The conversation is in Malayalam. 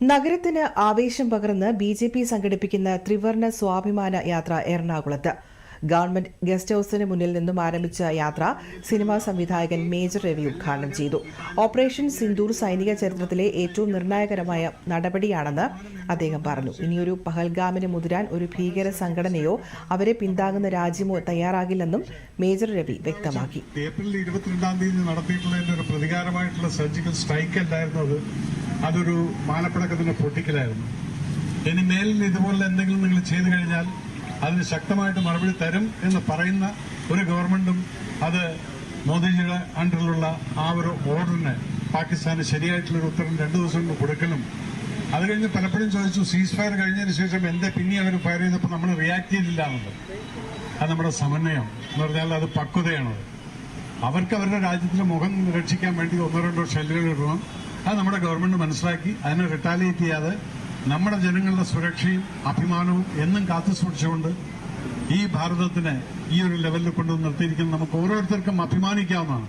നഗരത്തിന് ആവേശം പകർന്ന് ബി ജെ പി സംഘടിപ്പിക്കുന്ന ത്രിവർണ സ്വാഭിമാന യാത്ര എറണാകുളത്ത്. ഗവൺമെന്റ് ഗസ്റ്റ് ഹൌസിന് മുന്നിൽ നിന്നും ആരംഭിച്ച യാത്ര സിനിമാ സംവിധായകൻ മേജർ രവി ഉദ്ഘാടനം ചെയ്തു. ഓപ്പറേഷൻ സിന്ദൂർ സൈനിക ചരിത്രത്തിലെ ഏറ്റവും നിർണായകരമായ നടപടിയാണെന്ന് അദ്ദേഹം പറഞ്ഞു. ഇനിയൊരു പഹൽഗാമിന് മുതിരാൻ ഒരു ഭീകര സംഘടനയോ അവരെ പിന്താങ്ങുന്ന രാജ്യമോ തയ്യാറാകില്ലെന്നും മേജർ രവി വ്യക്തമാക്കി. ഏപ്രിൽ ഇരുപത്തിരണ്ടാം തീയതി നടത്തിയിട്ടുള്ള പ്രതികാരമായിട്ടുള്ള സർജിക്കൽ സ്ട്രൈക്ക് അല്ലായിരുന്നു അതൊരു മാനപ്പടക്കത്തിന്റെ പൊട്ടിക്കലായിരുന്നു. ഇനി മേലിൽ ഇതുപോലെ എന്തെങ്കിലും നിങ്ങൾ ചെയ്തു കഴിഞ്ഞാൽ അതിന് ശക്തമായിട്ട് മറുപടി തരും എന്ന് പറയുന്ന ഒരു ഗവൺമെന്റും അത് മോദിജിയുടെ അണ്ടറിലുള്ള ആ ഒരു ഓർഡറിന് പാകിസ്ഥാന് ശരിയായിട്ടുള്ള ഒരു ഉത്തരം രണ്ടു ദിവസം കൊണ്ട് കൊടുക്കലും. അത് കഴിഞ്ഞ് പലപ്പോഴും ചോദിച്ചു സീസ് ഫയർ കഴിഞ്ഞതിന് ശേഷം എന്റെ പിന്നെ അവർ ഫയർ ചെയ്തപ്പോൾ നമ്മൾ റിയാക്ട് ചെയ്തില്ല എന്നുള്ളത്. അത് നമ്മുടെ സമന്വയം എന്ന് പറഞ്ഞാൽ അത് പക്വതയാണത്. അവർക്ക് അവരുടെ രാജ്യത്തിന്റെ മുഖം രക്ഷിക്കാൻ വേണ്ടി ഒന്നോ രണ്ടോ ഷെല്ലുകൾ ഇടണം. അത് നമ്മുടെ ഗവൺമെന്റ് മനസ്സിലാക്കി അതിനെ റിട്ടാലിയേറ്റ് ചെയ്യാതെ നമ്മുടെ ജനങ്ങളുടെ സുരക്ഷയും അഭിമാനവും എന്നും കാത്തു സൂക്ഷിച്ചുകൊണ്ട് ഈ ഭാരതത്തിനെ ഈ ഒരു ലെവലിൽ കൊണ്ടുവന്ന് നിർത്തിയിരിക്കുന്നത് നമുക്ക് ഓരോരുത്തർക്കും അഭിമാനിക്കാവുന്നതാണ്.